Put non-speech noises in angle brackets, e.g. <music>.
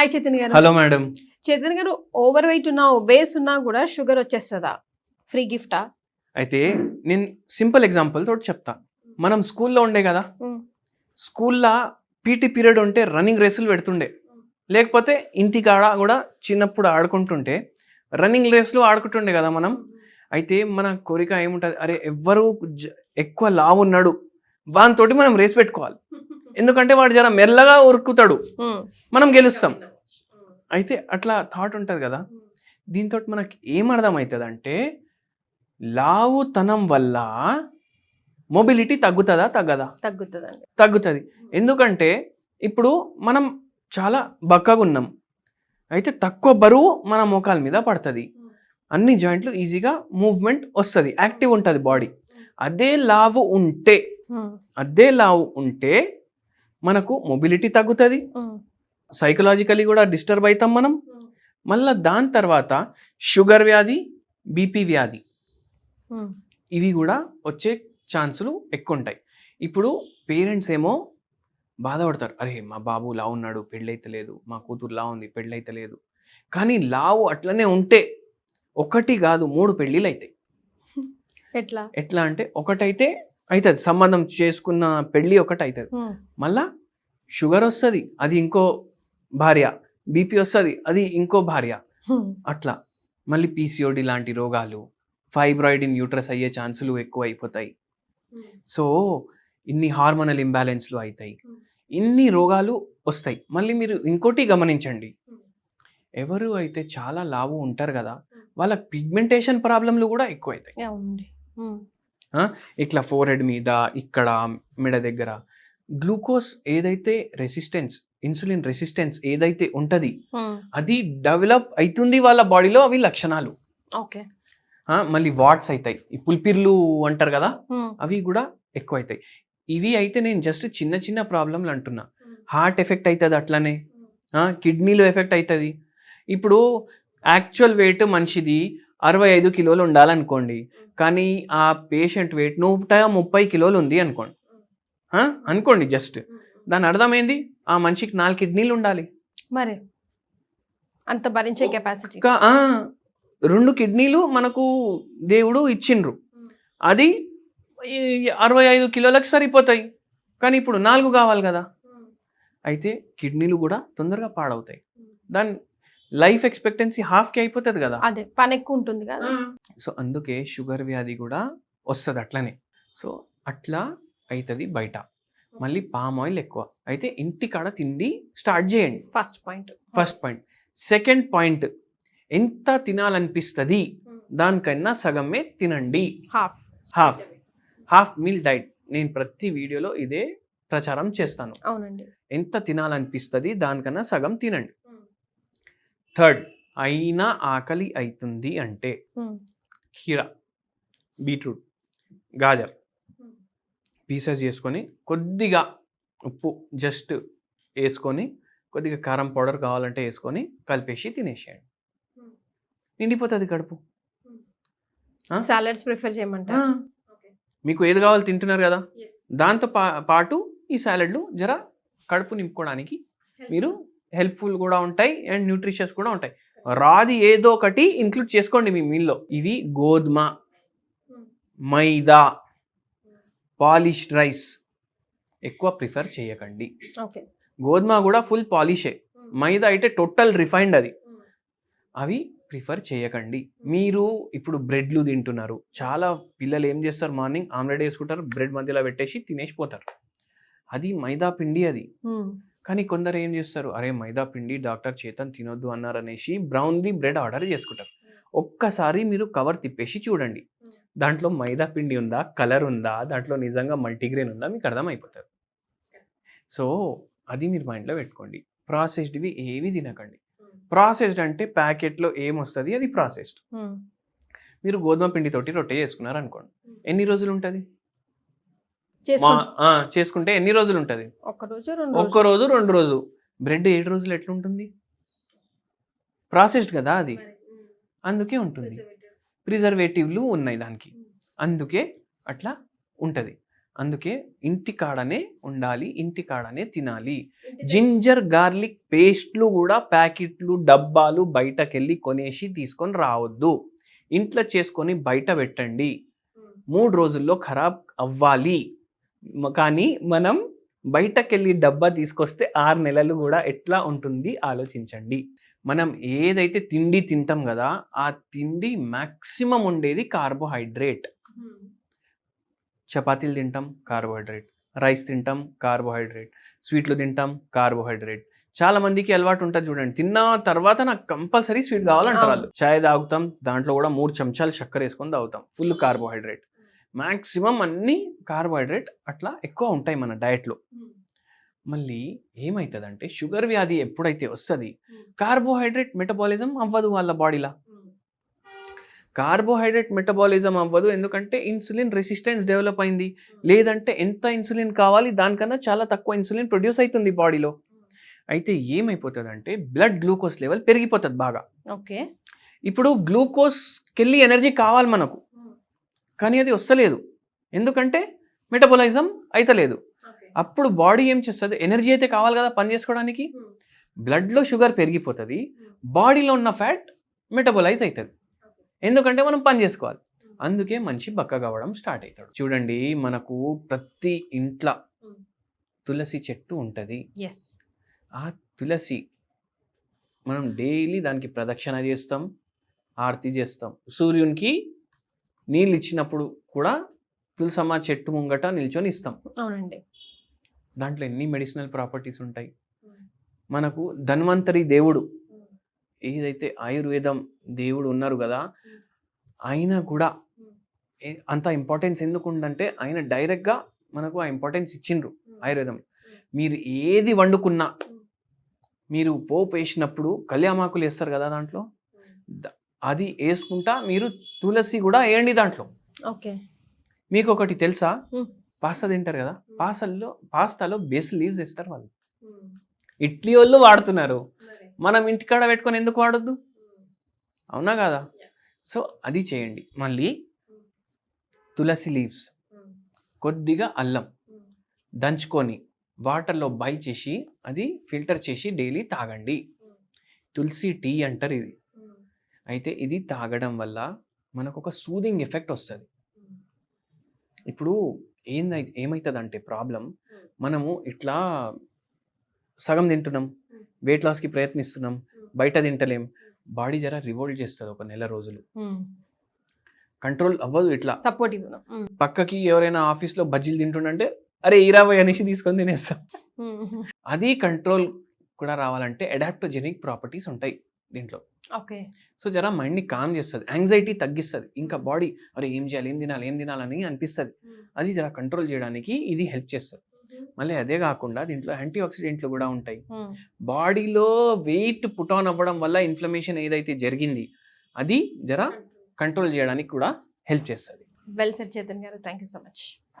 Hi Chaitanya గారు. Hello madam Chaitanya గారు over weight ఉన్నా ఒబేస్ ఉన్నా కూడా షుగర్ వచ్చేస్తుందా? ఫ్రీ గిఫ్టా అయితే నేను సింపుల్ ఎగ్జాంపుల్ తోటి చెప్తా. మనం స్కూల్లో ఉండే కదా? స్కూల్లో పీటీ పీరియడ్ ఉంటే రన్నింగ్ రేసులు పెడుతుండే. లేకపోతే ఇంటికాడ కూడా చిన్నప్పుడు ఆడుకుంటుంటే రన్నింగ్ రేసులు ఆడుకుంటుండే కదా మనం? అయితే మన కోరిక ఏముంటుంది? అరే ఎవ్వరు ఎక్కువ లావు ఉన్నాడు. వానితోటి మనం రేస్ పెట్టుకోవాలి. <laughs> ఎందుకంటే వాడు జర మెల్లగా ఉరుకుతాడు. మనం గెలుస్తాం. అయితే అట్లా థాట్ ఉంటుంది కదా. దీంతో మనకి ఏం అర్థమవుతుంది అంటే లావుతనం వల్ల మొబిలిటీ తగ్గుతుందా తగ్గదా? తగ్గుతుందండి. తగ్గుతుంది. ఎందుకంటే ఇప్పుడు మనం చాలా బక్కగా ఉన్నాం. అయితే తక్కువ బరువు మన మోకాల మీద పడుతుంది. అన్ని జాయింట్లు ఈజీగా మూవ్మెంట్ వస్తుంది. యాక్టివ్ ఉంటుంది బాడీ అదే లావు ఉంటే అదే లావు ఉంటే మనకు మొబిలిటీ తగ్గుతుంది. సైకలాజికలీ కూడా డిస్టర్బ్ అవుతాం మనం. మళ్ళీ దాని తర్వాత షుగర్ వ్యాధి బీపీ వ్యాధి ఇవి కూడా వచ్చే ఛాన్సులు ఎక్కువ ఉంటాయి ఇప్పుడు పేరెంట్స్ ఏమో బాధపడతారు. అరే మా బాబు లావు ఉన్నాడు పెళ్ళైతే లేదు మా కూతురు లావు ఉంది పెళ్ళైతే లేదు. కానీ లావు అట్లనే ఉంటే ఒకటి కాదు మూడు పెళ్ళిళ్ళు అవుతాయి ఎట్లా? ఎట్లా అంటే ఒకటైతే అవుతుంది సంబంధం చేసుకున్న పెళ్ళి ఒకటి అవుతుంది మళ్ళా షుగర్ వస్తుంది. అది ఇంకో భార్య. బీపీ వస్తుంది అది ఇంకో భార్య. అట్లా. మళ్ళీ పీసీఓడి లాంటి రోగాలు ఫైబ్రాయిడ్ ఇన్ యూట్రస్ అయ్యే ఛాన్సులు ఎక్కువ అయిపోతాయి సో ఇన్ని హార్మోనల్ ఇంబ్యాలెన్స్లు అవుతాయి ఇన్ని రోగాలు వస్తాయి. మళ్ళీ మీరు ఇంకోటి గమనించండి. ఎవరు అయితే చాలా లావు ఉంటారు కదా వాళ్ళ పిగ్మెంటేషన్ ప్రాబ్లంలు కూడా ఎక్కువ అవుతాయి ఇట్లా ఫోర్ హెడ్ మీద ఇక్కడ మెడ దగ్గర గ్లూకోజ్ ఏదైతే రెసిస్టెన్స్ ఇన్సులిన్ రెసిస్టెన్స్ ఏదైతే ఉంటది అది డెవలప్ అవుతుంది వాళ్ళ బాడీలో అవి లక్షణాలు. ఓకే. మళ్ళీ వాట్స్ అవుతాయి ఈ పుల్పిర్లు అంటారు కదా అవి కూడా ఎక్కువ అవుతాయి ఇవి అయితే నేను జస్ట్ చిన్న చిన్న ప్రాబ్లంలు అంటున్నా. హార్ట్ ఎఫెక్ట్ అవుతుంది అట్లనే. కిడ్నీలో ఎఫెక్ట్ అవుతుంది ఇప్పుడు యాక్చువల్ వెయిట్ మనిషిది అరవై ఐదు కిలోలు ఉండాలనుకోండి కానీ ఆ పేషెంట్ వెయిట్ నూట ముప్పై కిలోలు ఉంది అనుకోండి. అనుకోండి జస్ట్ దాని అర్థం ఏంది ఆ మనిషికి నాలుగు కిడ్నీలు ఉండాలి. మరి అంత భరించే కెపాసిటీ రెండు కిడ్నీలు మనకు దేవుడు ఇచ్చిండ్రు. అది అరవై ఐదు కిలోలకు సరిపోతాయి. కానీ ఇప్పుడు నాలుగు కావాలి కదా. అయితే కిడ్నీలు కూడా తొందరగా పాడవుతాయి. దాని లైఫ్ ఎక్స్పెక్టెన్సీ హాఫ్కి అయిపోతుంది కదా. అదే పని ఎక్కువ ఉంటుంది కదా. సో అందుకే షుగర్ వ్యాధి కూడా వస్తుంది అట్లనే. సో అట్లా అవుతుంది బయట. మళ్ళీ పామ్ ఆయిల్ ఎక్కువ. అయితే ఇంటికాడ తిండి స్టార్ట్ చేయండి. First point. First point. Second point ఎంత తినాలనిపిస్తుంది? దానికన్నా సగమే తినండి. Half. Half. Half meal diet. నేను ప్రతి వీడియోలో ఇదే ప్రచారం చేస్తాను. అవునండి. ఎంత తినాలనిపిస్తుంది? దానికన్నా సగం తినండి. థర్డ్ అయినా ఆకలి అవుతుంది అంటే కీర బీట్రూట్ గాజర్. పీసెస్ చేసుకొని కొద్దిగా ఉప్పు జస్ట్ వేసుకొని కొద్దిగా కారం పౌడర్ కావాలంటే వేసుకొని కలిపేసి తినేసేయండి. నిండిపోతుంది కడుపు. ఆ? సాలడ్స్ ప్రిఫర్ చేయమంటారు? మీకు ఏది కావాలి తింటున్నారు కదా? దాంతో పా పాటు ఈ సాలడ్లు జర కడుపు నింపుకోవడానికి మీరు హెల్ప్ఫుల్ కూడా ఉంటాయి అండ్ న్యూట్రిషియస్ కూడా ఉంటాయి. రాది ఏదో ఒకటి ఇంక్లూడ్ చేసుకోండి మీ మీల్లో. ఇవి గోధుమ మైదా పాలిష్డ్ రైస్ ఎక్కువ ప్రిఫర్ చేయకండి. గోధుమ కూడా ఫుల్ పాలిషే. మైదా అయితే టోటల్ రిఫైన్డ్ అది. అవి ప్రిఫర్ చేయకండి. మీరు ఇప్పుడు బ్రెడ్లు తింటున్నారు. చాలా పిల్లలు ఏం చేస్తారు? మార్నింగ్ ఆమ్లెట్ వేసుకుంటారు బ్రెడ్ మధ్యలో పెట్టేసి తినేసి పోతారు. అది మైదా పిండి అది. కానీ కొందరు ఏం చేస్తారు? అరే మైదా పిండి డాక్టర్ చేతన్ తినొద్దు అన్నారు అనేసి బ్రౌన్ది బ్రెడ్ ఆర్డర్ చేసుకుంటారు. ఒక్కసారి మీరు కవర్ తిప్పేసి చూడండి. దాంట్లో మైదా పిండి ఉందా? కలర్ ఉందా? దాంట్లో నిజంగా మల్టీగ్రెయిన్ ఉందా? మీకు అర్థమైపోతుంది సో అది మీరు మైండ్లో పెట్టుకోండి. ప్రాసెస్డ్వి ఏవి తినకండి. ప్రాసెస్డ్ అంటే ప్యాకెట్లో ఏమొస్తుంది? అది ప్రాసెస్డ్. మీరు గోధుమ పిండితోటి రొట్టె చేసుకున్నారు అనుకోండి ఎన్ని రోజులు ఉంటుంది చేసుకుంటే ఎన్ని రోజులు ఉంటుంది ఒక్క రోజు రెండు ఒక్క రోజు రెండు రోజు. బ్రెడ్ ఏడు రోజులు ఎట్లుంటుంది? ప్రాసెస్డ్ కదా అది? అందుకే ఉంటుంది. ప్రిజర్వేటివ్లు ఉన్నాయి దానికి. అందుకే అట్లా ఉంటుంది. అందుకే ఇంటి కాడనే ఉండాలి ఇంటి కాడనే తినాలి. జింజర్ గార్లిక్ పేస్ట్లు కూడా ప్యాకెట్లు డబ్బాలు బయటకెళ్ళి కొనేసి తీసుకొని రావద్దు. ఇంట్లో చేసుకొని బయట పెట్టండి. మూడు రోజుల్లో ఖరాబ్ అవ్వాలి. కానీ మనం బయటకెళ్ళి డబ్బా తీసుకొస్తే ఆరు నెలలు కూడా ఎట్లా ఉంటుంది ఆలోచించండి. మనం ఏదైతే తిండి తింటాం కదా ఆ తిండి మ్యాక్సిమం ఉండేది కార్బోహైడ్రేట్. చపాతీలు తింటాం కార్బోహైడ్రేట్. రైస్ తింటాం కార్బోహైడ్రేట్. స్వీట్లు తింటాం కార్బోహైడ్రేట్. చాలా మందికి అలవాటు ఉంటుంది చూడండి. తిన్న తర్వాత నాకు కంపల్సరీ స్వీట్ కావాలంటారు వాళ్ళు. చాయ్ తాగుతాం దాంట్లో కూడా మూడు చెంచాలు చక్కెర వేసుకొని తాగుతాం. Full carbohydrate. మ్యాక్సిమం అన్ని కార్బోహైడ్రేట్ అట్లా ఎక్కువ ఉంటాయి మన డయట్లో మళ్ళీ ఏమవుతుందంటే షుగర్ వ్యాధి ఎప్పుడైతే వస్తుంది కార్బోహైడ్రేట్ మెటబాలిజం అవ్వదు వాళ్ళ బాడీలో. కార్బోహైడ్రేట్ మెటబాలిజం అవ్వదు ఎందుకంటే ఇన్సులిన్ రెసిస్టెన్స్ డెవలప్ అయింది. లేదంటే ఎంత ఇన్సులిన్ కావాలి దానికన్నా చాలా తక్కువ ఇన్సులిన్ ప్రొడ్యూస్ అవుతుంది బాడీలో. అయితే ఏమైపోతుందంటే బ్లడ్ గ్లూకోజ్ లెవెల్ పెరిగిపోతుంది బాగా. ఓకే. ఇప్పుడు గ్లూకోజ్కి వెళ్ళి ఎనర్జీ కావాలి మనకు. కానీ అది వస్తలేదు. ఎందుకంటే మెటబాలిజం అయితలేదు. అప్పుడు బాడీ ఏం చేస్తుంది? ఎనర్జీ అయితే కావాలి కదా పని చేసుకోవడానికి? బ్లడ్లో షుగర్ పెరిగిపోతుంది. బాడీలో ఉన్న ఫ్యాట్ మెటబలైజ్ అవుతుంది ఎందుకంటే మనం పని చేసుకోవాలి. అందుకే మనిషి బక్క కావడం స్టార్ట్ అవుతాడు చూడండి మనకు ప్రతి ఇంట్లో తులసి చెట్టు ఉంటుంది. ఎస్ ఆ తులసి మనం డైలీ దానికి ప్రదక్షిణ చేస్తాం ఆరతి చేస్తాం. సూర్యునికి నీళ్ళు ఇచ్చినప్పుడు కూడా తులసమ్మ చెట్టు ముంగట నిల్చొని ఇస్తాం. అవునండి. దాంట్లో ఎన్ని మెడిసినల్ ప్రాపర్టీస్ ఉంటాయి? మనకు ధన్వంతరి దేవుడు ఏదైతే ఆయుర్వేదం దేవుడు ఉన్నారు కదా ఆయన కూడా అంత ఇంపార్టెన్స్ ఎందుకు ఉందంటే ఆయన డైరెక్ట్గా మనకు ఆ ఇంపార్టెన్స్ ఇచ్చిండ్రు ఆయుర్వేదం. మీరు ఏది వండుకున్నా మీరు పోపు వేసినప్పుడు కళ్యామాకులు వేస్తారు కదా దాంట్లో? అది వేసుకుంటా మీరు తులసి కూడా వేయండి దాంట్లో. ఓకే. మీకు ఒకటి తెలుసా. పాస్తా తింటారు కదా పాస్తాల్లో పాస్తాలో బేస్ లీవ్స్ వేస్తారు వాళ్ళు. ఇడ్లీ వాళ్ళు వాడుతున్నారు. మనం ఇంటికాడ పెట్టుకొని ఎందుకు వాడొద్దు? అవునా కదా? సో అది చేయండి. మళ్ళీ తులసి లీవ్స్. కొద్దిగా అల్లం దంచుకొని వాటర్లో బాయిల్ చేసి అది ఫిల్టర్ చేసి డైలీ తాగండి. తులసి టీ అంటారు ఇది. అయితే ఇది తాగడం వల్ల మనకు ఒక సూదింగ్ ఎఫెక్ట్ వస్తుంది ఇప్పుడు ఏందై ఏమవుతుంది అంటే ప్రాబ్లం మనము ఇట్లా సగం తింటున్నాం వెయిట్ లాస్కి ప్రయత్నిస్తున్నాం బయట తింటలేం బాడీ జర రివోల్ట్ చేస్తుంది ఒక నెల రోజులు. కంట్రోల్ అవ్వదు ఇట్లా. సపోర్టివ్ పక్కకి ఎవరైనా ఆఫీస్లో బజ్జీలు తింటుండంటే అరే ఇరవై అనేసి తీసుకొని తినేస్తాం. అది కంట్రోల్ కూడా రావాలంటే అడాప్టోజెనిక్ ప్రాపర్టీస్ ఉంటాయి దీంట్లో. ఓకే. సో జర మైండ్ని కామ్ చేస్తుంది. యాంగ్జైటీ తగ్గిస్తుంది. ఇంకా బాడీ అరే ఏం చేయాలి ఏం తినాలి ఏం తినాలని అనిపిస్తుంది. అది జర కంట్రోల్ చేయడానికి ఇది హెల్ప్ చేస్తుంది. మళ్ళీ అదే కాకుండా దీంట్లో యాంటీ ఆక్సిడెంట్లు కూడా ఉంటాయి. బాడీలో వెయిట్ పుట్ ఆన్ అవ్వడం వల్ల ఇన్ఫ్లమేషన్ ఏదైతే జరిగింది అది జర కంట్రోల్. చేయడానికి కూడా హెల్ప్ చేస్తుంది. వెల్ సెట్ చైతన్ గారు. Thank you so much.